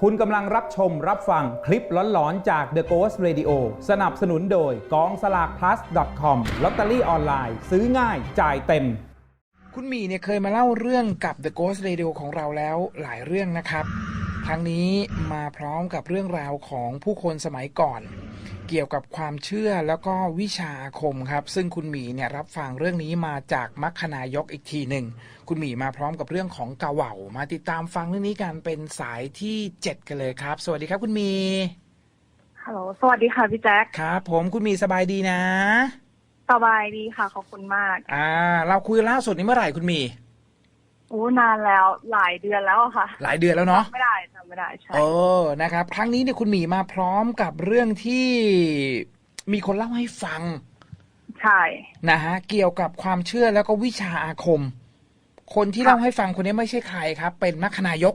คุณกำลังรับชมรับฟังคลิปหลอนๆ จาก The Ghost Radio สนับสนุนโดยกองสลาก plus com ลอตเตอรี่ออนไลน์ซื้อง่ายจ่ายเต็ม คุณหมีเนี่ยเคยมาเล่าเรื่องกับ The Ghost Radio ของเราแล้วหลายเรื่องนะครับ ครั้งนี้มาพร้อมกับเรื่องราวของผู้คนสมัยก่อน เกี่ยวกับความเชื่อแล้วก็วิชาอาคมครับ ซึ่งคุณหมีเนี่ยรับฟังเรื่องนี้มาจากมัคคนายกอีกทีหนึ่ง คุณหมีมาพร้อมกับเรื่องของกาเหว่ามาติดตามฟังเรื่องนี้กันเป็นสายที่ 7 กันเลยครับ สวัสดีครับคุณหมีฮัลโหลสวัสดีค่ะพี่แจ๊คครับผมคุณหมีสบายดีนะ สบายดีค่ะขอบคุณมาก อ่า เราคุยล่าสุดนี้เมื่อไหร่คุณหมีโอ้นานแล้วหลายเดือนแล้วอะค่ะ หลายเดือนแล้วเนาะไม่ได้จำไม่ได้ใช่เออนะครับ ครั้งนี้เนี่ยคุณหมีมาพร้อมกับเรื่องที่มีคนเล่าให้ฟัง ใช่นะฮะเกี่ยวกับความเชื่อแล้วก็วิชาอาคม คนที่ค่ะเล่าให้ฟังคนนี้ไม่ใช่ใครครับ เป็นมัคคนายก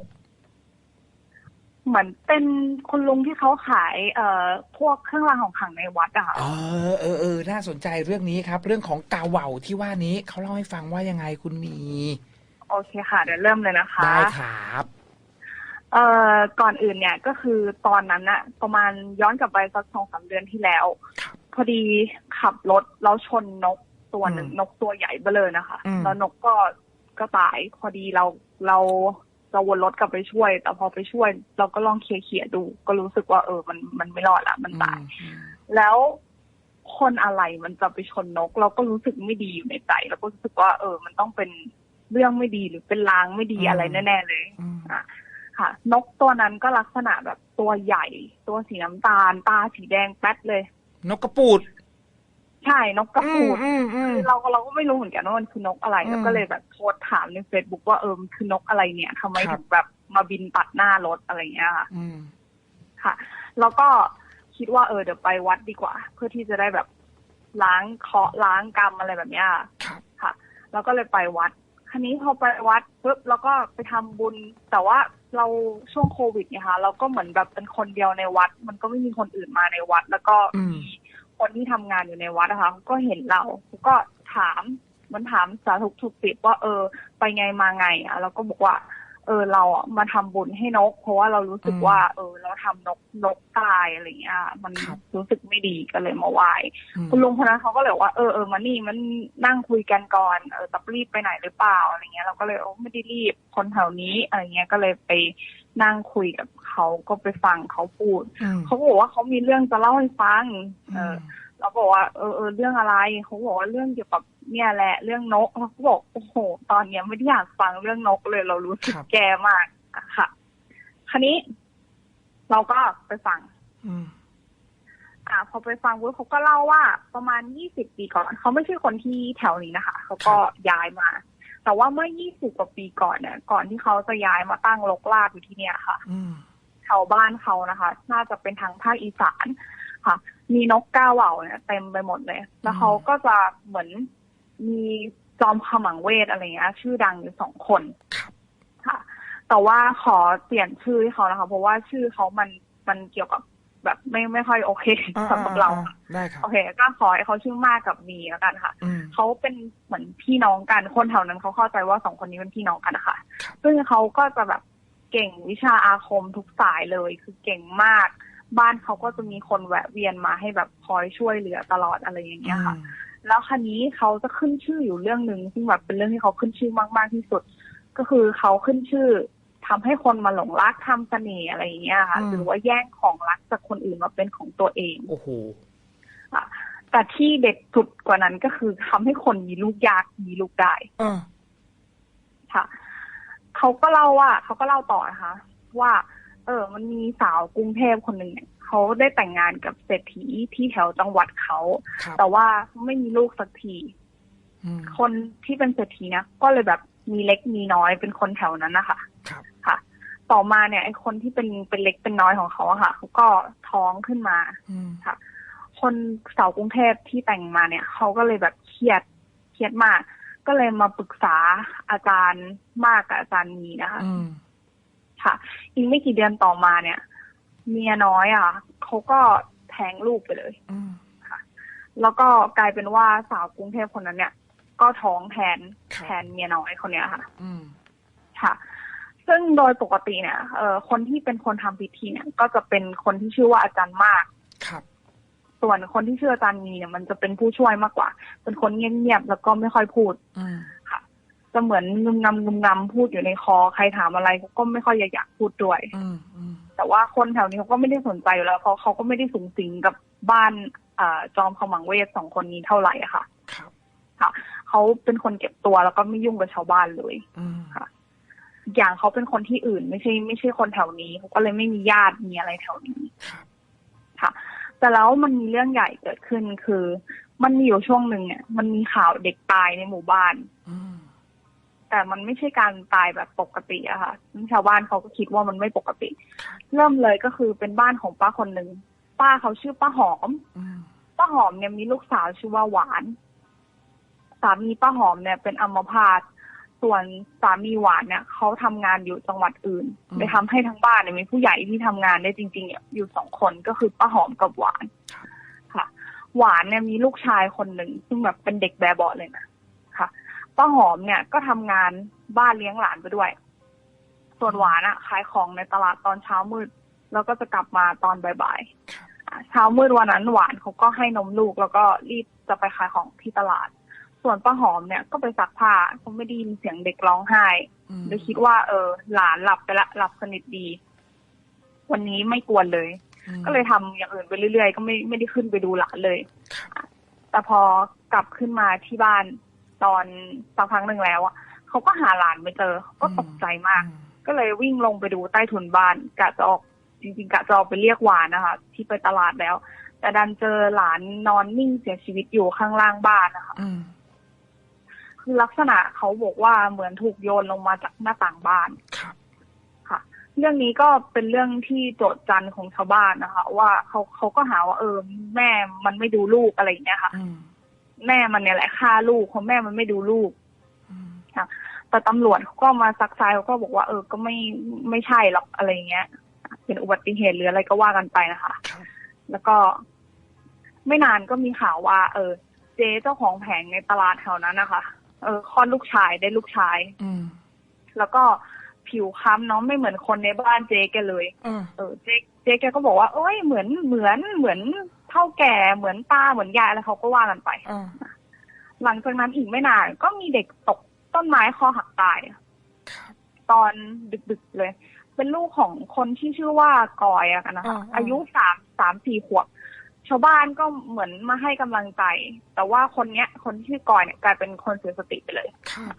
เหมือนเป็นคุณลุงที่เขาขาย เอ่อพวกเครื่องรางของขลังในวัดอะค่ะเออเออเออน่าสนใจเรื่องนี้ครับ เรื่องของกาเหว่าที่ว่านี้เขาเล่าให้ฟังว่ายังไงคุณหมี โอเคค่ะเดี๋ยวเริ่มเลยนะคะ ได้ครับ เอ่อก่อนอื่นเนี่ยก็คือตอนนั้นอะประมาณย้อนกลับไปสักสองสามเดือนที่แล้วครับพอดีขับรถแล้วชนนกตัวหนึ่งอืมนกตัวใหญ่เบ้อเลยนะคะ อืม แล้วนกก็ก็ตายพอดีเราเราเราวนรถกลับไปช่วย แต่พอไปช่วย เราก็ลองเคลียร์เคลียร์ดู ก็รู้สึกว่าเออมันมันไม่รอดละมันตาย อืมแล้วคนอะไรมันจะไปชนนก เราก็รู้สึกไม่ดีอยู่ในใจ แล้วก็รู้สึกว่า เออ มันต้องเป็น เรื่องไม่ดีหรือเป็นลางไม่ดีอะไรแน่ๆเลยอืมอะค่ะ นกตัวนั้นก็ลักษณะแบบตัวใหญ่ ตัวสีน้ำตาล ตาสีแดงแป๊ดเลย นกกระปูด ใช่นกกระปูดอืมอืมคือเราเราก็ไม่รู้เหมือนกันว่ามันคือนกอะไรอืมแล้วก็เลยแบบโพสต์ถามในเฟซบุ๊กว่าเออมันคือนกอะไรเนี่ยทำไมครับถึงแบบมาบินตัดหน้ารถอะไรเงี้ยค่ะอืมค่ะ แล้วก็คิดว่าเออเดี๋ยวไปวัดดีกว่า เพื่อที่จะได้แบบล้างเคราะห์ล้างกรรมอะไรแบบเนี้ยค่ะครับค่ะแล้วก็เลยไปวัด คันนี้พอไปวัดปุ๊บแล้วก็ไปทำบุญ แต่ว่าเราช่วงโควิดเนี่ยค่ะเราก็เหมือนแบบเป็นคนเดียวในวัด มันก็ไม่มีคนอื่นมาในวัด แล้วก็มีคนที่ทำงานอยู่ในวัดนะคะเขาก็เห็นเราเขาก็ถามมันถามสาธุถูกติดว่า เออ ไปไงมาไงอะเราก็บอกว่า เออเราอะมาทำบุญให้นก เพราะว่าเรารู้สึกอืมว่า เออ เราทำนกนกตายอะไรเงี้ยมันครับรู้สึกไม่ดีก็เลยมาไหว้อืมคุณลุงคนนั้นเขาก็เลยบอกว่าเออเออมานี่มันนั่งคุยกันก่อนเออตับรีบไปไหนหรือเปล่าอะไรเงี้ย เราก็เลยโอ้ไม่ได้รีบคนแถวนี้อะไรเงี้ยก็เลยไปนั่งคุยกับเขาก็ไปฟังเขาพูดอืมเขาก็บอกว่าเขามีเรื่องจะเล่าให้ฟัง เออม เราบอกว่าเออเออเรื่องอะไรเขาบอกว่าเรื่องเกี่ยวกับเนี่ยแหละ เรื่องนกเราก็บอกโอ้โห ตอนเนี้ยไม่ได้อยากฟังเรื่องนกเลยเรารู้สึกครับแย่มากอะค่ะ คราวนี้ เราก็ไปฟังอืมอ่า พอไปฟังปุ๊บเขาก็เล่าว่าประมาณยี่สิบปีก่อนเขาไม่ใช่คนที่แถวนี้นะคะเขาก็ย้ายมา แต่ว่าเมื่อยี่สิบกว่าปีก่อนเนี่ยก่อนที่เขาจะย้ายมาตั้งรกรากอยู่ที่เนี่ยค่ะอืมแถวบ้านเขานะคะ น่าจะเป็นทางภาคอีสานค่ะ มีนกกาเหว่าเนี่ยเต็มไปหมดเลย แล้วเขาก็จะเหมือนมีจอมขมังเวทอะไรเงี้ยชื่อดังอยู่สองคนครับค่ะ แต่ว่าขอเปลี่ยนชื่อให้เขานะคะ เพราะว่าชื่อเขามันมันเกี่ยวกับแบบไม่ไม่ค่อยโอเคอ่สำหรับเราอ่ได้ครับโอเค ก็ขอให้เขาชื่อมากกับมีแล้วกันค่ะอืมเขาเป็นเหมือนพี่น้องกันคนแถวนั้นเขาเข้าใจว่าสองคนนี้เป็นพี่น้องกันนะคะครับซึ่งเขาก็จะแบบเก่งวิชาอาคมทุกสายเลยคือเก่งมาก บ้านเขาก็จะมีคนแวะเวียนมาให้แบบคอยช่วยเหลือตลอดอะไรอย่างเงี้ยค่ะ แล้วคันนี้เขาจะขึ้นชื่ออยู่เรื่องหนึ่งซึ่งแบบเป็นเรื่องที่เขาขึ้นชื่อมากๆที่สุด ก็คือเขาขึ้นชื่อทำให้คนมาหลงรักทำเสน่ห์อะไรอย่างเงี้ยค่ะอืมหรือว่าแย่งของรักจากคนอื่นมาเป็นของตัวเองโอ้โหค่ะแต่ที่เด็ดสุดกว่านั้นก็คือทำให้คนมีลูกยากมีลูกได้เออค่ะเขาก็เล่าว่าเขาก็เล่าต่อนะคะว่า เออ มันมีสาวกรุงเทพคนหนึ่งเนี่ยเขาได้แต่งงานกับเศรษฐีที่แถวจังหวัดเขา ครับ แต่ว่าไม่มีลูกสักที อืมคนที่เป็นเศรษฐีเนี่ยก็เลยแบบมีเล็กมีน้อยเป็นคนแถวนั้นนะคะ ครับ ค่ะ ต่อมาเนี่ยไอ้คนที่เป็นเป็นเล็กเป็นน้อยของเขาอะค่ะเขาก็ท้องขึ้นมา อืมคนสาวกรุงเทพที่แต่งมาเนี่ยเขาก็เลยแบบเครียดเครียดมาก ก็เลยมาปรึกษาอาจารย์มากกับอาจารย์มีนะคะ อืม ค่ะ อีกไม่กี่เดือนต่อมาเนี่ย เมียน้อยอะเขาก็แท้งลูกไปเลยอืมแล้วก็กลายเป็นว่าสาวกรุงเทพคนนั้นเนี่ย ก็ท้องแทนครับแทนเมียน้อยคนเนี้ยค่ะอืมค่ะซซึ่งโดยปกติเนี่ยเอ่อคนที่เป็นคนทำพิธีเนี่ย ก็จะเป็นคนที่ชื่อว่าอาจารย์มากครับส่วนคนที่ชื่ออาจารย์มีเนี่ยมันจะเป็นผู้ช่วยมากกว่า เป็นคนเงียบๆแล้วก็ไม่ค่อยพูดอืม จะเหมือนงึมงำงึมงำพูดอยู่ในคอ ใครถามอะไรก็ไม่ค่อยอยากพูดด้วยอืมอืมแต่ว่าคนแถวนี้เขาก็ไม่ได้สนใจอยู่แล้วเพราะเขาก็ไม่ได้สูงสิงกับบ้านอ่าจอมขมังเวทสองคนนี้เท่าไหร่อะค่ะครับเขาเป็นคนเก็บตัวแล้วก็ไม่ยุ่งกับชาวบ้านเลยอืมค่ะ อย่างเขาเป็นคนที่อื่น ไม่ใช่ ไม่ใช่คนแถวนี้เขาก็เลยไม่มีญาติมีอะไรแถวนี้ครับค่ะ แต่แล้วมันมีเรื่องใหญ่เกิดขึ้นคือ มันมีอยู่ช่วงหนึ่งเนี่ยมันมีข่าวเด็กตายในหมู่บ้านอืม แต่มันไม่ใช่การตายแบบปกติอะค่ะชาวบ้านเขาก็คิดว่ามันไม่ปกติ เริ่มเลยก็คือเป็นบ้านของป้าคนหนึ่งป้าเขาชื่อป้าหอมป้าหอมเนี่ยมีลูกสาวชื่อว่าหวาน สามีป้าหอมเนี่ย เป็นอัมพาตส่วนสามีหวานเนี่ยเขาทำงานอยู่จังหวัดอื่นเลยทำให้ทั้งบ้านเนี่ยมีผู้ใหญ่ที่ทำงานได้จริงๆเนี่ยอยู่สองคนก็คือป้าหอมกับหวาน ค่ะ หวานเนี่ยมีลูกชายคนหนึ่งซึ่งแบบเป็นเด็กแบบเบาะเลยนะ ป้าหอมเนี่ยก็ทำงานบ้านเลี้ยงหลานไปด้วย ส่วนหวานอะขายของในตลาดตอนเช้ามืด แล้วก็จะกลับมาตอนบ่ายๆเช้ามืดวันนั้นหวานเขาก็ให้นมลูกแล้วก็รีบจะไปขายของที่ตลาด ส่วนป้าหอมเนี่ยก็ไปซักผ้าเขาไม่ได้ยินเสียงเด็กร้องไห้เลยคิดว่า เออ หลานหลับไปละหลับสนิทดี วันนี้ไม่กวนเลย ก็เลยทำอย่างอื่นไปเรื่อยๆ ก็ไม่ไม่ได้ขึ้นไปดูหลานเลยแต่พอกลับขึ้นมาที่บ้าน ตอนสักพักหนึ่งแล้วอะเขาก็หาหลานไม่เจอก็ตกใจมาก ก็เลยวิ่งลงไปดูใต้ถุนบ้านกะจะออกจริงๆกะจะออกไปเรียกหวานนะคะที่ไปตลาดแล้ว แต่ดันเจอหลานนอนนิ่งเสียชีวิตอยู่ข้างล่างบ้านนะคะอืมคือลักษณะเขาบอกว่าเหมือนถูกโยนลงมาจากหน้าต่างบ้านครับค่ะ เรื่องนี้ก็เป็นเรื่องที่โจทย์จันของชาวบ้านนะคะ ว่าเขาเขาก็หาว่าเออแม่มันไม่ดูลูกอะไรอย่างเงี้ยค่ะอืม แม่มันเนี่ยแหละฆ่าลูกเพราะแม่มันไม่ดูลูกอืมแต่ตำรวจเขาก็มาซักไซเขาก็บอกว่า เออก็ไม่ไม่ใช่หรอกอะไรอย่างเงี้ย เป็นอุบัติเหตุหรืออะไรก็ว่ากันไปนะคะครับแล้วก็ไม่นานก็มีข่าวว่า เออ เจ๊เจ้าของแผงในตลาดแถวนั้นนะคะ เออคลอดลูกชายได้ลูกชาย อืมแล้วก็ผิวค้ำเนาะไม่เหมือนคนในบ้านเจ๊แกเลยอืมเออเจ๊เจ๊แกก็บอกว่า เอ้ยเหมือนเหมือนเหมือน เท่าแก่เหมือนตาเหมือนยายอะไรเขาก็ว่ากันไปอ่าหลังจากนั้นอีกไม่นาน ก็มีเด็กตกต้นไม้คอหักตายครับตอนดึกๆเลย เป็นลูกของคนที่ชื่อว่ากอยอะกันนะคะอายุสามสามสี่ขวบชาวบ้านก็เหมือนมาให้กำลังใจ แต่ว่าคนเนี้ย คนที่ชื่อกอยเนี่ยกลายเป็นคนเสียสติไปเลยครับ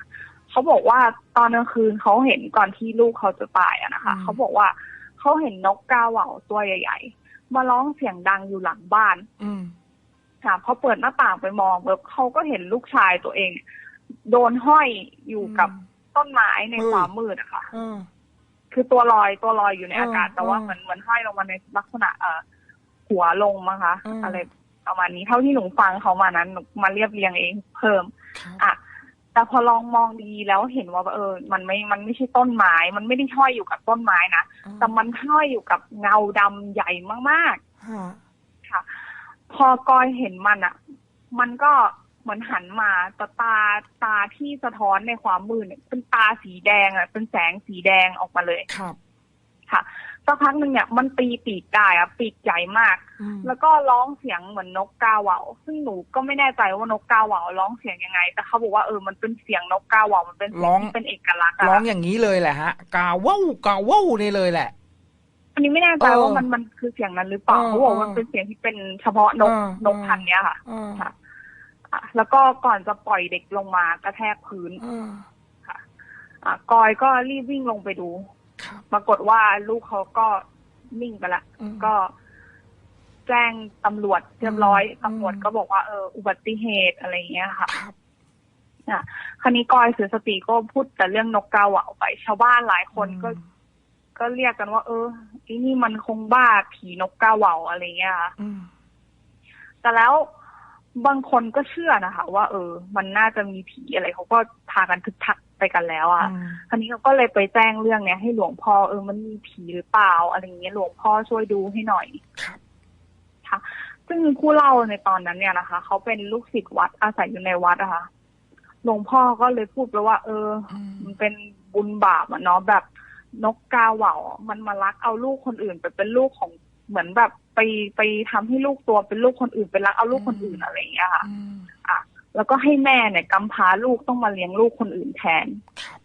เขาบอกว่าตอนกลางคืนเขาเห็นก่อนที่ลูกเขาจะตายอะนะคะอืมเขาบอกว่าเขาเห็นนกกาเหว่าตัวใหญ่ๆ มาร้องเสียงดังอยู่หลังบ้านอืมค่ะพอเปิดหน้าต่างไปมองแบบเขาก็เห็นลูกชายตัวเอง โดนห้อยอยู่กับต้นไม้ในเฮ้ยความมืดอะค่ะอืมคือตัวลอยตัวลอยอยู่ในอากาศอืมแต่ว่าอืมเหมือนเหมือนห้อยลงมาในลักษณะ เอ่อหัวลงมั้งคะอืมอะไรประมาณนี้เท่าที่หนูฟังเขามานั้นหนูมาเรียบเรียงเองเพิ่มครับอะ แต่พอลองมองดีแล้วเห็นว่าเออ มันไม่ มันไม่ใช่ต้นไม้ มันไม่ได้ห้อยอยู่กับต้นไม้นะ แต่มันห้อยอยู่กับเงาดำใหญ่มากๆฮะค่ะ พอกอยเห็นมันอะ มันก็เหมือนหันมาแต่ตาตาที่สะท้อนในความมืดเนี่ยเป็นตาสีแดงอะ เป็นแสงสีแดงออกมาเลย ครับ ค่ะ สักพักหนึ่งเนี่ยมันตีปีกได้อะปีกใหญ่มาก อืมแล้วก็ร้องเสียงเหมือนนกกาเหว่า ซึ่งหนูก็ไม่แน่ใจว่านกกาเหว่าร้องเสียงยังไง แต่เขาบอกว่าเออมันเป็นเสียงนกกาเหว่ามันเป็นเสียงที่เป็นเอกลักษณ์อะร้องอย่างนี้เลยแหละฮะ กาว้าวกาว้าวนี่เลยแหละ อันนี้ไม่แน่ใจเออว่ามันมันคือเสียงนั้นหรือเปล่าเออเขาบอกว่าเออมันเป็นเสียงที่เป็นเฉพาะนกเออนกพันธุ์เนี้ยค่ะอืมค่ะอะ แล้วก็ก่อนจะปล่อยเด็กลงมากระแทกพื้นอืมอะกอยก็รีบวิ่งลงไปดูครับ ปรากฏว่าลูกเขาก็นิ่งไปละอืมก็แจ้งตำรวจเรียบร้อยอืมตำรวจก็บอกว่าเอออุบัติเหตุอะไรอย่างเงี้ยค่ะครับอะคราวนี้กอยเสือสติก็พูดแต่เรื่องนกกาเหว่าไป ชาวบ้านหลายคนก็ ก็เรียกกันว่า เออไอ้นี่มันคงบ้าผีนกกาเหว่าอะไรเงี้ยค่ะอืมแต่แล้ว บางคนก็เชื่อนะคะ ว่า เออ มันน่าจะมีผีอะไรเขาก็พากันทึกทักไปกันแล้วอะอืมคราวนี้เขาก็เลยไปแจ้งเรื่องเนี้ย ให้หลวงพ่อเออมันมีผีหรือเปล่าอะไรอย่างเงี้ยหลวงพ่อช่วยดูให้หน่อยครับค่ะ ซึ่งผู้เล่าในตอนนั้นเนี่ยนะคะเขาเป็นลูกศิษย์วัดอาศัยอยู่ในวัดอะค่ะหลวงพ่อก็เลยพูดไปว่า เอออืมมันเป็นบุญบาปอะเนาะแบบนกกาเหว่าอะมันมาลักเอาลูกคนอื่นไปเป็นลูกของ เหมือนแบบไปไปทำให้ลูกตัวเป็นลูกคนอื่นเป็นรักเอาลูกคนอื่นอะไรอย่างเงี้ยค่ะอืมแล้วก็ให้แม่เนี่ยกำพร้าลูกต้องมาเลี้ยงลูกคนอื่นแทนครับ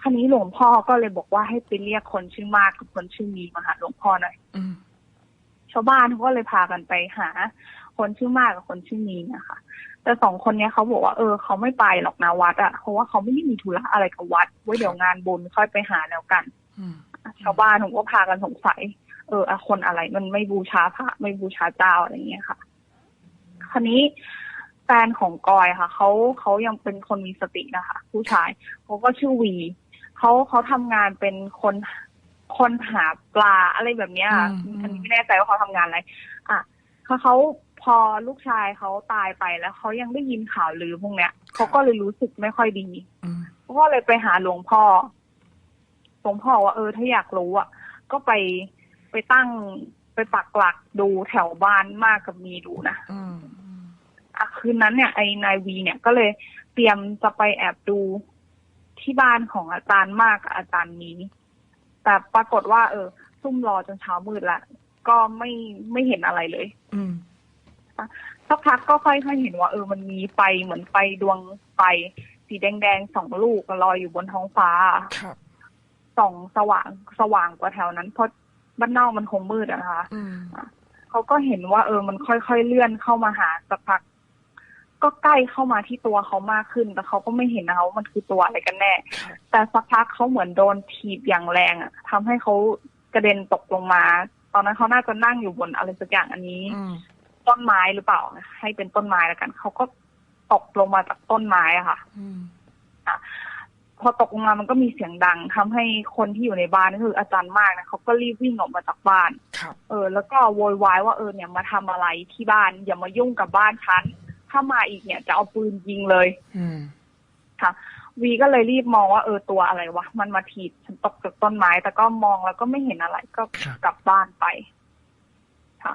คราวนี้หลวงพ่อก็เลยบอกว่าให้ไปเรียกคนชื่อมากกับคนชื่อมีมาหาหลวงพ่อหน่อยอืมชาวบ้านเขาก็เลยพากันไปหา คนชื่อมากกับคนชื่อมีนะคะแต่สองคนเนี้ยเขาบอกว่าเออเขาไม่ไปหรอกนะวัดอะเพราะว่าเขาไม่ได้มีธุระอะไรกับวัดไว้เดี๋ยวงานบุญค่อยไปหาแล้วกันอืมชาวบ้านผมก็พากันสงสัย เอออะคนอะไรมันไม่บูชาพระไม่บูชาเจ้าอะไรอย่างเงี้ยค่ะ คราวนี้แฟนของกอยค่ะเขาเขายังเป็นคนมีสตินะคะ ผู้ชายเขาก็ชื่อวีเขาเขาทำงานเป็นคนคนหาปลาอะไรแบบเนี้ยค่ะอืมอันนี้ไม่แน่ใจว่าเขาทำงานอะไร อะเขาเขาพอลูกชายเขาตายไปแล้วเขายังได้ยินข่าวลือพวกเนี้ยเขาก็เลยรู้สึกไม่ค่อยดีอืมก็เลยไปหาหลวงพ่อหลวงพ่อว่าเออถ้าอยากรู้อะ ก็ไป ไปตั้งไปปักหลักดูแถวบ้านมากกับมีดูนะอืมอืมอะคืนนั้นเนี่ยไอ้นายวีเนี่ยก็เลยเตรียมจะไปแอบดูที่บ้านของอาจารย์มากกับอาจารย์มีแต่ปรากฏว่า เออ ซุ่มรอจนเช้ามืดละก็ไม่ไม่เห็นอะไรเลย อืมสักพักก็ค่อยๆเห็นว่า เออมันมีไฟเหมือนไฟดวงไฟสีแดงๆสองลูกลอยอยู่บนท้องฟ้าครับส่องสว่างสว่างกว่าแถวนั้นเพราะ บ้านนอกมันคงมืดอะนะคะอืมเขาก็เห็นว่า เออ มันค่อยๆเลื่อนเข้ามาหาสักพัก ก็ใกล้เข้ามาที่ตัวเขามากขึ้น แต่เขาก็ไม่เห็นนะคะว่ามันคือตัวอะไรกันแน่ครับแต่สักพักเขาเหมือนโดนถีบอย่างแรงอะทำให้เขากระเด็นตกลงมา ตอนนั้นเขาน่าจะนั่งอยู่บนอะไรสักอย่างอันนี้อืมต้นไม้หรือเปล่า ให้เป็นต้นไม้แล้วกัน เขาก็ตกลงมาจากต้นไม้อะค่ะอืม พอตกลงมามันก็มีเสียงดังทำให้คนที่อยู่ในบ้านก็คืออาจารย์มากนะเขาก็รีบวิ่งออกมาจากบ้านครับเออ แล้วก็โวยวายว่าเออเนี่ยมาทำอะไรที่บ้าน อย่ามายุ่งกับบ้านฉันถ้ามาอีกเนี่ยจะเอาปืนยิงเลย อืมค่ะ วีก็เลยรีบมองว่าเออตัวอะไรวะมันมาถีบฉันตกจากต้นไม้ แต่ก็มองแล้วก็ไม่เห็นอะไรก็ครับกลับบ้านไป ค่ะ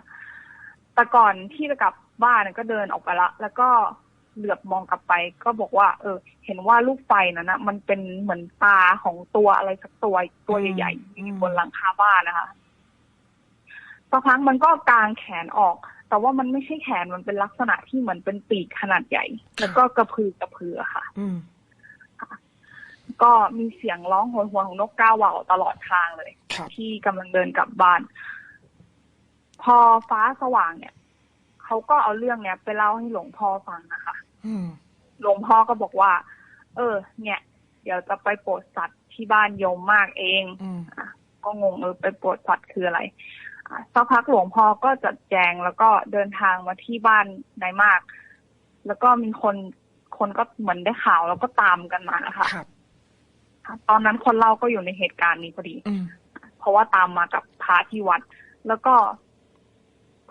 แต่ก่อนที่จะกลับบ้านเนยก็เดินออกไปละแล้วก็ เหลือบมองกลับไป ก็บอกว่า เออ เห็นว่าลูกไฟนั้นนะมันเป็นเหมือนตาของตัวอะไรสักตัวตัวใหญ่ๆอยู่บนหลังคาบ้านนะคะสักพักมันก็กางแขนออก แต่ว่ามันไม่ใช่แขนมันเป็นลักษณะที่เหมือนเป็นปีกขนาดใหญ่ แล้วก็กระพือกระพือค่ะอืมก็มีเสียงร้องโหยหวนของนกก้าวเหว่าตลอดทางเลยครับที่กำลังเดินกลับบ้าน พอฟ้าสว่างเนี่ย เขาก็เอาเรื่องเนี้ยไปเล่าให้หลวงพ่อฟังนะคะอืมหลวงพ่อก็บอกว่า เออ เนี่ย เดี๋ยวจะไปโปรดสัตว์ที่บ้านโยมมากเองอืมอะก็งงเออไปโปรดสัตว์คืออะไรอะสักพักหลวงพ่อก็จัดแจงแล้วก็เดินทางมาที่บ้านนายมาก แล้วก็มีคนคนก็เหมือนได้ข่าวแล้วก็ตามกันมานะคะครับตอนนั้นคนเล่าก็อยู่ในเหตุการณ์นี้พอดีอืมเพราะว่าตามมากับพระที่วัด แล้วก็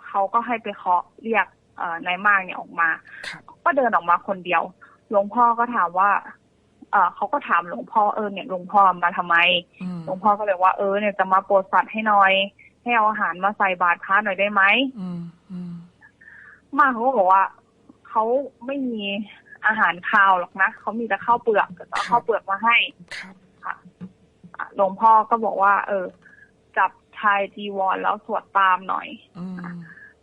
เขาก็ให้ไปเคาะเรียกเอ่อนายมากเนี่ยออกมาครับก็เดินออกมาคนเดียว หลวงพ่อก็ถามว่า เออเขาก็ถามหลวงพ่อเออเนี่ยหลวงพ่อมาทำไมอืมหลวงพ่อก็เลยว่าเออเนี่ยจะมาโปรดสัตว์ให้หน่อย ให้เอาอาหารมาใส่บาตรพระหน่อยได้ไหมอืมอืมมากเขาก็บอกว่าเขาไม่มีอาหารคาวหรอกนะเขามีแต่ข้าวเปลือกแต่เอาข้าวเปลือกมาให้ครับค่ะอะหลวงพ่อก็บอกว่า เออ จับชายจีวรแล้วสวดตามหน่อยอืม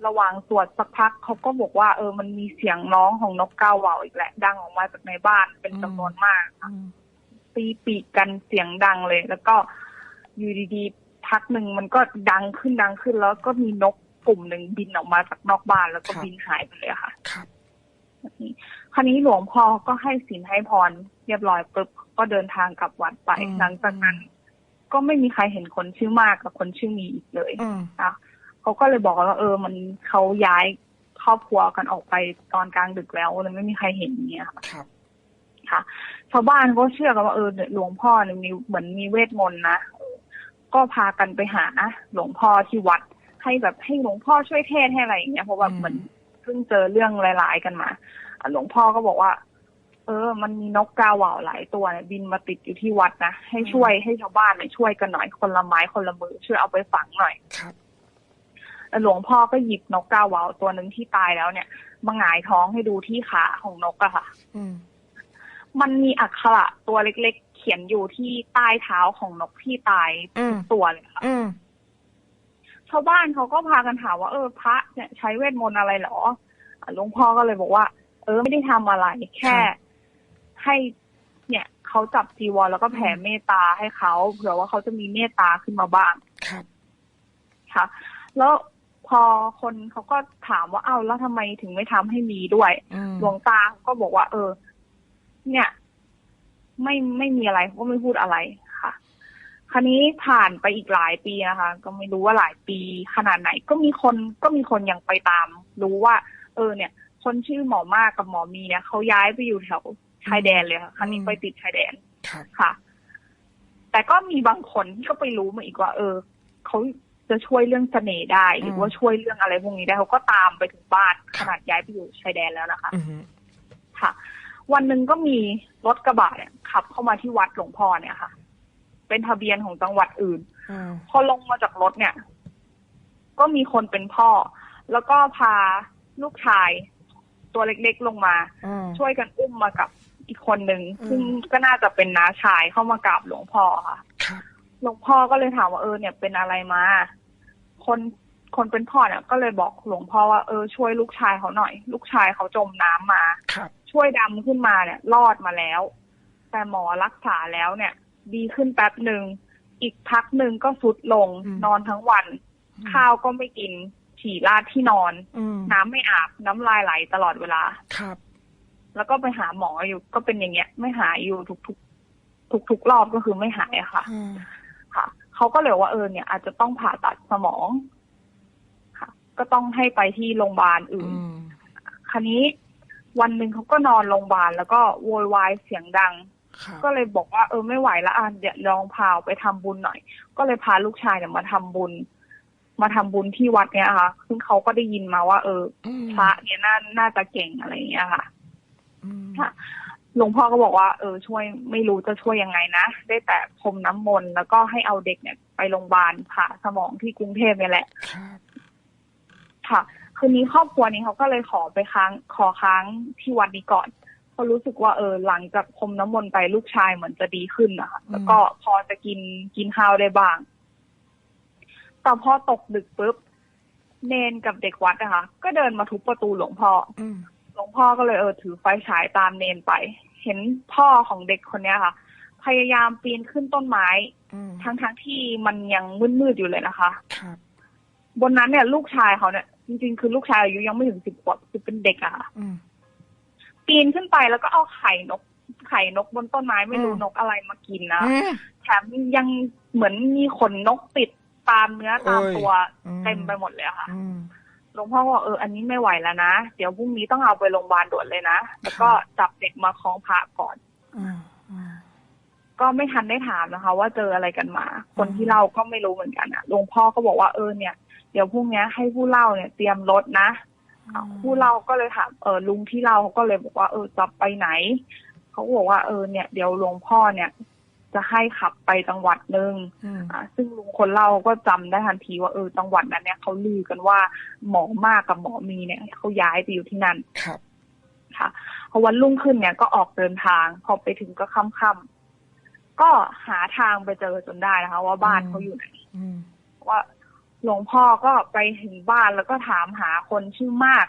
ระหว่างสวดสักพักเขาก็บอกว่า เออมันมีเสียงร้องของนกกาเหว่าอีกแหละ ดังออกมาจากในบ้านเป็นจำนวนมากอืมตีปีกกันเสียงดังเลย แล้วก็อยู่ดีๆพักหนึ่งมันก็ดังขึ้นดังขึ้น แล้วก็มีนกกลุ่มหนึ่งบินออกมาจากนอกบ้านแล้วก็บินหายไปเลยอะค่ะครับคราวนี้หลวงพ่อก็ให้ศีลให้พรเรียบร้อยปุ๊บก็เดินทางกลับวัดไปอืมหลังจากนั้น ก็ไม่มีใครเห็นคนชื่อมากกับคนชื่อมีอีกเลยอืมนะ เขาก็เลยบอกว่าเออ มันเขาย้ายครอบครัวกันออกไปตอนกลางดึกแล้วเลยไม่มีใครเห็นอย่างเงี้ยค่ะครับค่ะชาวบ้านก็เชื่อกันว่าเออเนี่ยหลวงพ่อเนี่ยมีเหมือนมีเวทมนต์นะเออก็พากันไปหาหลวงพ่อที่วัด ให้แบบให้หลวงพ่อช่วยเทศน์ให้อะไรอย่างเงี้ยเพราะว่าอืมเหมือนเพิ่งเจอเรื่องหลาย ๆ กันมาอะหลวงพ่อก็บอกว่า เออ มันมีนกกาเหว่าหลายตัวเนี่ยบินมาติดอยู่ที่วัดนะให้ช่วยให้ชาวบ้านเนี่ยช่วยกันหน่อยคนละไม้คนละมือช่วยเอาไปฝังหน่อยครับแล้ว หลวงพ่อก็หยิบนกกาเหว่าตัวหนึ่งที่ตายแล้วเนี่ยมาหงายท้องให้ดูที่ขาของนกอะค่ะอืมมันมีอักขระตัวเล็กๆ เขียนอยู่ที่ใต้เท้าของนกที่ตายอืมตัวเลยค่ะอืมชาวบ้านเขาก็พากันถามว่าเออพระเนี่ยใช้เวทมนต์อะไรเหรออะหลวงพ่อก็เลยบอกว่า เออไม่ได้ทำอะไรแค่ ให้ เนี่ยเขาจับจีวรแล้วก็แผ่เมตตาให้เขาเผื่อว่าเขาจะมีเมตตาขึ้นมาบ้างครับค่ะ แล้ว พอคนเขาก็ถามว่าเอ้าแล้วทำไมถึงไม่ทำให้มีด้วยอืมหลวงตาก็บอกว่า เออ เนี่ย ไม่ไม่มีอะไรเขาก็ไม่พูดอะไรค่ะคราวนี้ผ่านไปอีกหลายปีนะคะ ก็ไม่รู้ว่าหลายปีขนาดไหน ก็มีคนก็มีคนยังไปตาม รู้ว่า เออ เนี่ย คนชื่อหมอมากกับหมอมีเนี่ยเขาย้ายไปอยู่แถวชายแดนเลยค่ะคราวนี้ไปติดชายแดนครับค่ะ แต่ก็มีบางคนที่ก็ไปรู้มาอีกว่า เออเขา จะช่วยเรื่องเสน่ห์ได้ หรือว่าช่วยเรื่องอะไรพวกนี้ได้เขาก็ตามไปถึงบ้านขนาดย้ายไปอยู่ชายแดนแล้วนะคะอืมค่ะ วันหนึ่งก็มีรถกระบะเนี่ยขับเข้ามาที่วัดหลวงพ่อเนี่ยค่ะ เป็นทะเบียนของจังหวัดอื่นอืมพอลงมาจากรถเนี่ย ก็มีคนเป็นพ่อ แล้วก็พาลูกชายตัวเล็กๆลงมาอืมช่วยกันอุ้มมากับอีกคนหนึ่งอืมซึ่งก็น่าจะเป็นน้าชายเข้ามากราบหลวงพ่อค่ะครับ หลวงพ่อก็เลยถามว่าเออเนี่ยเป็นอะไรมา คนคนเป็นพ่อเนี่ยก็เลยบอกหลวงพ่อว่าเออช่วยลูกชายเขาหน่อย ลูกชายเขาจมน้ำมาครับช่วยดำขึ้นมาเนี่ย รอดมาแล้ว แต่หมอรักษาแล้วเนี่ย ดีขึ้นแป๊บหนึ่งอีกพักหนึ่งก็ฟุดลงอืมนอนทั้งวัน ข้าวก็ไม่กิน ฉี่ราดที่นอนอืมน้ำไม่อาบน้ำลายไหลตลอดเวลาครับ แล้วก็ไปหาหมออยู่ก็เป็นอย่างเงี้ย ไม่หายอยู่ทุกทุกทุกทุกๆรอบก็คือไม่หายอะค่ะอืมค่ะ เขาก็เลยว่าเออเนี่ย อาจจะต้องผ่าตัดสมอง ค่ะ ก็ต้องให้ไปที่โรงพยาบาลอื่นอืมคราวนี้วันหนึ่งเขาก็นอนโรงพยาบาลแล้วก็โวยวายเสียงดังครับก็เลยบอกว่าเออไม่ไหวแล้วอะเดี๋ยวลองพาไปทำบุญหน่อย ก็เลยพาลูกชายเนี่ยมาทำบุญ มาทำบุญที่วัดเนี่ยค่ะ ซึ่งเขาก็ได้ยินมาว่า เอออืมพระเนี่ยน่าน่าจะเก่งอะไรอย่างเงี้ยค่ะอืมค่ะ หลวงพ่อก็บอกว่าเออช่วยไม่รู้จะช่วยยังไงนะ ได้แต่พรมน้ำมนต์แล้วก็ให้เอาเด็กเนี่ย ไปโรงพยาบาลผ่าสมองที่กรุงเทพเนี่ยแหละครับค่ะ คืนนี้ครอบครัวนี้เขาก็เลยขอไปค้างขอค้างที่วัดนี้ก่อนเพราะรู้สึกว่าเออหลังจากพรมน้ำมนต์ไปลูกชายเหมือนจะดีขึ้นนะคะแล้วก็พอจะกินกินข้าวได้บ้าง แต่พอตกดึกปุ๊บเนนกับเด็กวัดนะคะก็เดินมาทุบประตูหลวงพ่ออืมหลวงพ่อก็เลยเออถือไฟฉายตามเนนไป เห็นพ่อของเด็กคนเนี้ยค่ะ พยายามปีนขึ้นต้นไม้อืมทั้งทั้งๆที่มันยังมืดๆอยู่เลยนะคะครับบนนั้นเนี่ยลูกชายเขาเนี่ยจริงๆคือลูกชายอายุยังไม่ถึงสิบขวบคือเป็นเด็กอะค่ะอืมปีนขึ้นไปแล้วก็เอาไข่นก ไข่นกบนต้นไม้ไม่รู้อืมนกอะไรมากินนะอืมแถมยังเหมือนมีขนนกติดตามเนื้อตามโอ้ยตัวอืมเต็มไปหมดเลยอะค่ะอืม หลวงพ่อบอกเอออันนี้ไม่ไหวแล้วนะ เดี๋ยวพรุ่งนี้ต้องเอาไปโรงพยาบาลด่วนเลยนะ แล้วก็จับเด็กมาคล้องพระก่อนอืมอืมก็ไม่ทันได้ถามนะคะ ว่าเจออะไรกันมา คนที่เล่าก็ไม่รู้เหมือนกันอะหลวงพ่อก็บอกว่าเออเนี่ย เดี๋ยวพรุ่งนี้ให้ผู้เล่าเนี่ย เตรียมรถนะอะผู้เล่าก็เลยถามเออลุงที่เล่าเขาก็เลยบอกว่าเออจะไปไหน เขาก็บอกว่าเออเนี่ยเดี๋ยวหลวงพ่อเนี่ย จะให้ขับไปจังหวัดหนึ่งอืมอะซึ่งลุงคนเล่าก็จำได้ทันทีว่าเออจังหวัดนั้นเนี่ยเขาลือกันว่าหมอมากกับหมอมีเนี่ยเขาย้ายไปอยู่ที่นั่นครับ ค่ะพอวันรุ่งขึ้นเนี่ยก็ออกเดินทาง พอไปถึงก็ค่ำๆก็หาทางไปเจอจนได้นะคะ ว่าบ้านเขาอยู่ไหนอืมว่าหลวงพ่อก็ไปถึงบ้านแล้วก็ถามหาคนชื่อมาก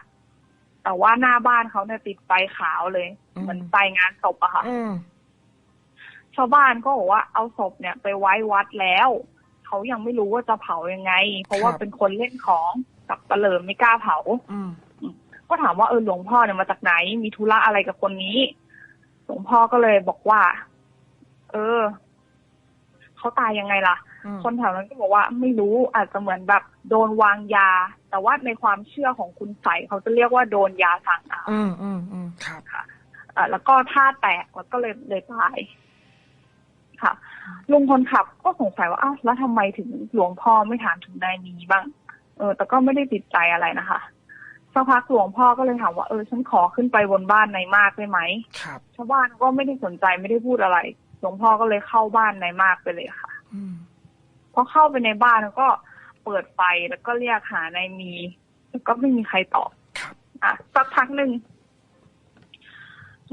แต่ว่าหน้าบ้านเขาเนี่ยติดไฟขาวเลย เหมือนไฟงานศพอะค่ะอืม ชาวบ้านก็บอกว่าเอาศพเนี่ยไปไว้วัดแล้วเขายังไม่รู้ว่าจะเผายังไง เพราะว่าเป็นคนเล่นของกับเปลิมไม่กล้าเผาอืมก็ถามว่าเออหลวงพ่อเนี่ยมาจากไหน มีธุระอะไรกับคนนี้ หลวงพ่อก็เลยบอกว่า เออเขาตายยังไงล่ะอืมคนแถวนั้นก็บอกว่าไม่รู้อาจจะเหมือนแบบโดนวางยา แต่ว่าในความเชื่อของคุณใสเขาจะเรียกว่าโดนยาสั่งเอาอืมอืมอืมครับอะแล้วก็ท่าแตกแล้วก็เลยเลยตาย ค่ะ ลุงคนขับก็สงสัยว่าอ้าวแล้วทำไมถึงหลวงพ่อไม่ถามถึงนายนี้บ้าง เออ แต่ก็ไม่ได้ติดใจอะไรนะคะสักพักหลวงพ่อก็เลยถามว่าเออฉันขอขึ้นไปบนบ้านนายมากได้ไหมครับชาวบ้านก็ไม่ได้สนใจไม่ได้พูดอะไร หลวงพ่อก็เลยเข้าบ้านนายมากไปเลยค่ะอืมพอเข้าไปในบ้านแล้วก็เปิดไฟแล้วก็เรียกหานายมีแล้วก็ไม่มีใครตอบครับอะสักพักหนึ่ง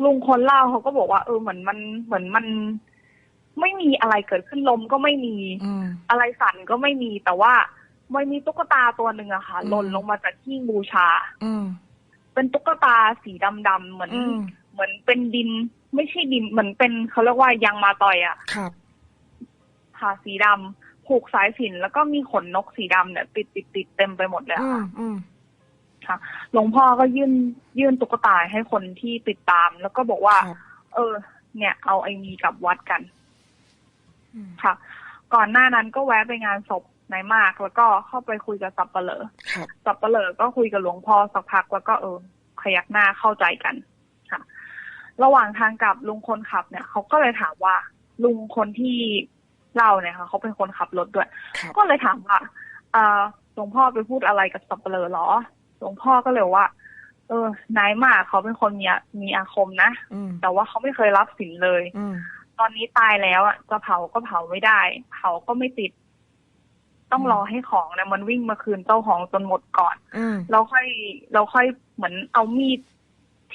ลุงคนเล่าเขาก็บอกว่า เออเหมือนมันเหมือนมัน ไม่มีอะไรเกิดขึ้นลมก็ไม่มีอืมอะไรสั่นก็ไม่มีแต่ว่ามันมีตุ๊กตาตัวหนึ่งอะค่ะอืมหล่นลงมาจากที่บูชา อืมเป็นตุ๊กตาสีดำๆเหมือนอืมเหมือนเป็นดิน ไม่ใช่ดินเหมือนเป็นเขาเรียกว่ายางมาตอยอะครับค่ะสีดำผูกสายสิญจนแล้วก็มีขนนกสีดำเนี่ย ติดติดติดเต็มไปหมดเลยอะอืมค่ะอืมค่ะหลวงพ่อก็ยื่นยื่นตุ๊กตาให้คนที่ติดตาม แล้วก็บอกว่าครับเออ เนี่ย เอาไอ้นี้กลับวัดกันอืม ค่ะ ก่อนหน้านั้นก็แวะไปงานศพนายมาก แล้วก็เข้าไปคุยกับสับปะเหร่อครับสับปะเหร่อก็คุยกับหลวงพ่อสักพักแล้วก็เออขยักหน้าเข้าใจกันค่ะ ระหว่างทางกลับลุงคนขับเนี่ยเขาก็เลยถามว่าลุงคนที่เล่าเนี่ยค่ะเขาเป็นคนขับรถด้วยครับก็เลยถามว่าเอ่อหลวงพ่อไปพูดอะไรกับสับปะเลอเหรอ หลวงพ่อก็เลยว่า เออนายมากเขาเป็นคนมีมีอาคมนะอืมแต่ว่าเขาไม่เคยรับสินเลยอืม ตอนนี้ตายแล้วอะจะเผาก็เผาไม่ได้ เผาก็ไม่ติด ต้องรอให้ของเนี่ยมันวิ่งมาคืนเจ้าของจนหมดก่อนอืมเราค่อยเราค่อยเหมือนเอามีด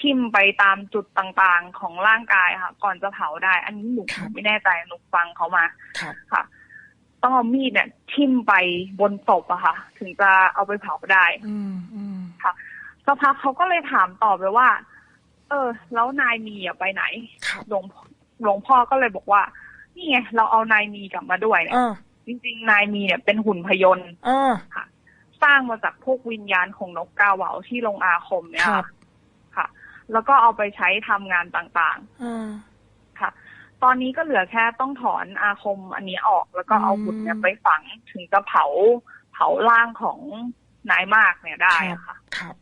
ทิ่มไปตามจุดต่างๆของร่างกายค่ะ ก่อนจะเผาได้ อันนี้หนูครับไม่แน่ใจหนูฟังเขามาครับค่ะ ต้องเอามีดเนี่ย ทิ่มไปบนศพอะค่ะ ถึงจะเอาไปเผาได้อืมอืมสักพักเขาก็เลยถามต่อไปว่า เออ แล้วนายมีอะไปไหนครับหลวง หลวงพ่อก็เลยบอกว่า นี่ไงเราเอานายมีกลับมาด้วยเนี่ยอ่าจริงๆ นายมีเนี่ยเป็นหุ่นพยนต์อ่าค่ะ สร้างมาจากพวกวิญญาณของนกกาเหว่าที่ลงอาคมเนี่ยครัค่ะบค่ะ แล้วก็เอาไปใช้ทำงานต่างอ่าๆค่ะ ตอนนี้ก็เหลือแค่ต้องถอนอาคมอันนี้ออก แล้วก็เอาหุ่นเนี่ยอืมไปฝังถึงจะเผาเผาร่างของนายมากเนี่ยได้อะค่ะครับ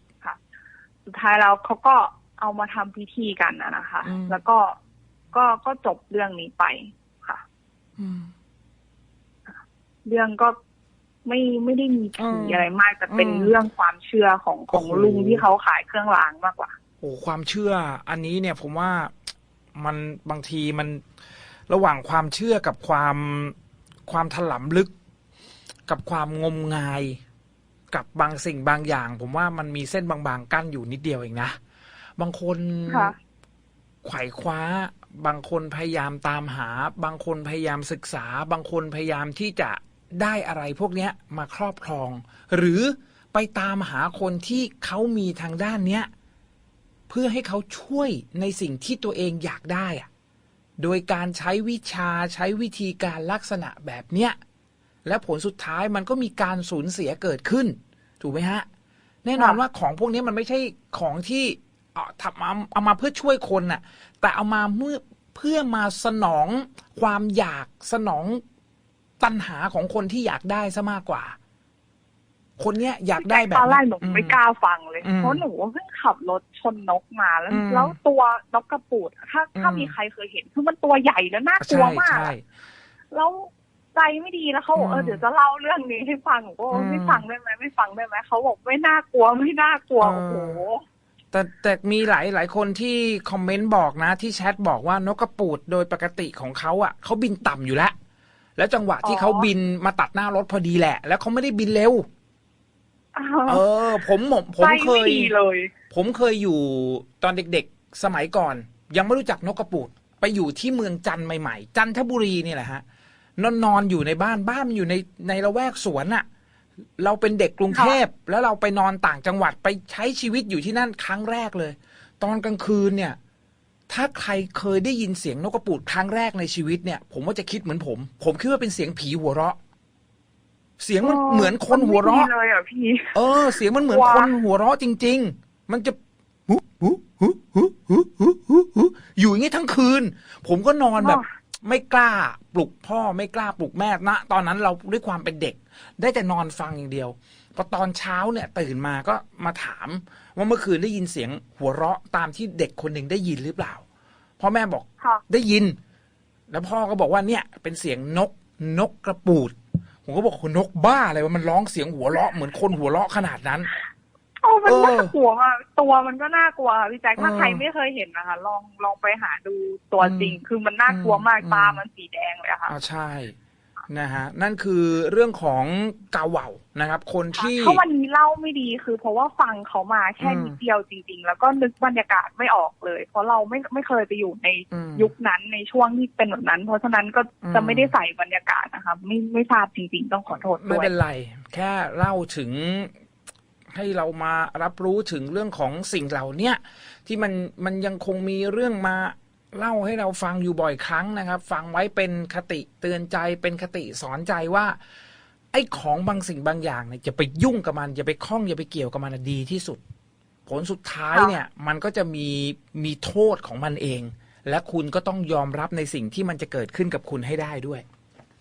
สุดท้ายแล้วเขาก็เอามาทำพิธีกันนะนะคะอืมแล้วก็ ก็ก็จบเรื่องนี้ไปค่ะอืมเรื่องก็ไม่ไม่ได้มีอืผีมอะไรมากแต่เป็นอืมเรื่องความเชื่อของของโอ้โหลุงที่เขาขายเครื่องรางมากกว่าโอ้ความเชื่อ อันนี้เนี่ยผมว่ามันบางทีมันระหว่างความเชื่อกับความความถลำลึก กับความงมงาย กับบางสิ่งบางอย่าง ผมว่ามันมีเส้นบางๆกั้นอยู่นิดเดียวเองนะบางคนค่ะไขว่คว้า บางคนพยายามตามหา บางคนพยายามศึกษา บางคนพยายามที่จะได้อะไรพวกนี้มาครอบครอง หรือไปตามหาคนที่เขามีทางด้านเนี้ยเพื่อให้เขาช่วยในสิ่งที่ตัวเองอยากได้อะโดยการใช้วิชาใช้วิธีการลักษณะแบบเนี้ยและผลสุดท้ายมันก็มีการสูญเสียเกิดขึ้น ถูกไหมฮะ แน่นอนว่าของพวกนี้มันไม่ใช่ของที่ เอาทำเอาเอามาเพื่อช่วยคนน่ะ แต่เอามาเมื่อเพื่อมาสนองความอยากสนองตัณหาของคนที่อยากได้ซะมากกว่า คนเนี้ยอยากได้แบบตอนแรกหนูอืมไม่กล้าฟังเลยอืมเพราะหนูเพิ่งขับรถชนนกมาแล้วอืมแล้วตัวนกกระปูดถ้าถ้าอืมมีใครเคยเห็นคือมันตัวใหญ่แล้วน่ากลัวใช่มากใช่อะแล้วใจไม่ดีแล้วเขาบอกอืมเออเดี๋ยวจะเล่าเรื่องนี้ให้ฟังหนูก็บอกอืมไม่ฟังได้ไหมไม่ฟังได้ไหมเขาบอกไม่น่ากลัวไม่น่ากลัวเออโอ้โห แต่แต่มีหลายหลายคนที่คอมเมนต์บอกนะ ที่แชทบอกว่านกกระปูดโดยปกติของเขาอะเขาบินต่ำอยู่แล้ว แล้วจังหวะที่อ๋อเขาบินมาตัดหน้ารถพอดีแหละ แล้วเขาไม่ได้บินเร็วเออ ผมผมผมใจเคไม่ยดีเลยผมเคยอยู่ตอนเด็กๆสมัยก่อน ยังไม่รู้จักนกกระปูด ไปอยู่ที่เมืองจันทร์ใหม่ๆ จันทบุรีนี่แหละฮะนอนนอนอยู่ในบ้านบ้านมันอยู่ในในละแวกสวนอะ เราเป็นเด็กกรุงเทพแล้วเราไปนอนต่างจังหวัดไปใช้ชีวิตอยู่ที่นั่นครั้งแรกเลย ตอนกลางคืนเนี่ย ถ้าใครเคยได้ยินเสียงนกกระปูดครั้งแรกในชีวิตเนี่ย ผมว่าจะคิดเหมือนผม ผมคิดว่าเป็นเสียงผีหัวเราะ เสียงมันเหมือนคนหัวเราะเลยอะพี่เออ เสียงมันเหมือนคนหัวเราะจริง ๆ มันจะอยู่อย่างนี้ทั้งคืน ผมก็นอนแบบ ไม่กล้าปลุกพ่อไม่กล้าปลุกแม่นะตอนนั้นเราด้วยความเป็นเด็ก ได้แต่นอนฟังอย่างเดียวพอตอนเช้าเนี่ยตื่นมาก็มาถาม ว่าเมื่อคืนได้ยินเสียงหัวเราะตามที่เด็กคนหนึ่งได้ยินหรือเปล่าพ่อแม่บอกค่ะได้ยิน แล้วพ่อก็บอกว่าเนี่ย เป็นเสียงนกนกกระปูด ผมก็บอกโหนกบ้าอะไรว่ามันร้องเสียงหัวเราะเหมือนคนหัวเราะขนาดนั้นโอ้มันเออน่ากลัวมากตัวมันก็น่ากลัวค่ะพี่แจ็คถ้าเออใครไม่เคยเห็นนะคะ ลองลองไปหาดูตัวจริงอืมคือมันน่ากลัวมากอืมตามันสีแดงเลยอะค่ะอ่าใช่นะฮะนั่นคือเรื่องของเกาเหว่านะครับ คนที่ถ้าวันนี้เล่าไม่ดีคือ เพราะว่าฟังเขามาแค่อืมนิดเดียวจริง ๆ แล้วก็นึกบรรยากาศไม่ออกเลย เพราะเราไม่ไม่เคยไปอยู่ในอืมยุคนั้นในช่วงที่เป็นแบบนั้น เพราะฉะนั้นก็อืมจะไม่ได้ใส่บรรยากาศนะคะไม่ไม่ทราบจริง ๆ ต้องขอโทษไม่ด้วยเป็นไร แค่เล่าถึง ให้เรามารับรู้ถึงเรื่องของสิ่งเหล่าเนี้ยที่มันมันยังคงมีเรื่องมาเล่าให้เราฟังอยู่บ่อยครั้งนะครับ ฟังไว้เป็นคติเตือนใจเป็นคติสอนใจว่า ไอ้ของบางสิ่งบางอย่างเนี่ยจะไปยุ่งกับมันอย่าไปคล้องอย่าไปเกี่ยวกับมันนะดีที่สุด ผลสุดท้ายเนี่ยมันก็จะมีมีโทษของมันเอง และคุณก็ต้องยอมรับในสิ่งที่มันจะเกิดขึ้นกับคุณให้ได้ด้วย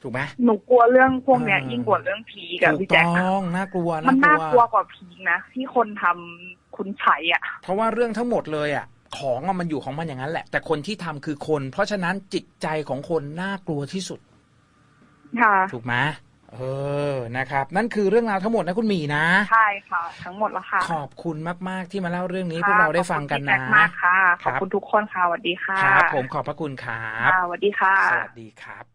ถูกไหมหนูกลัวเรื่องพวกเนี้ยอ่ายิ่ยิ่งกว่าเรื่องผีกับถูกพี่แจ็คต้อะองน่ากลัวมันน่าน่ากกลัลัววกว่าผีนะที่คนทำคุณใช้อะ เพราะว่าเรื่องทั้งหมดเลยอะของอะมันอยู่ของมันอย่างนั้นแหละ แต่คนที่ทำคือคน เพราะฉะนั้นจิตใจของคนน่ากลัวที่สุดค่ะถูกไหมเออ นะครับ นั่นคือเรื่องราวทั้งหมดนะคุณหมีนะ ใช่ค่ะ ทั้งหมดแล้วค่ะ ขอบคุณมาก ๆ ที่มาเล่าเรื่องนี้พค่ะวกเราได้ฟังกันขอบคุณพี่นะแจ็คมากค่ะคขรับอบคุณทุกคนค่ะสวัสดีค่ะ ครับ ผมขอบพระคุณครับค่ะสวัสดีค่ะ สวัสดีครับ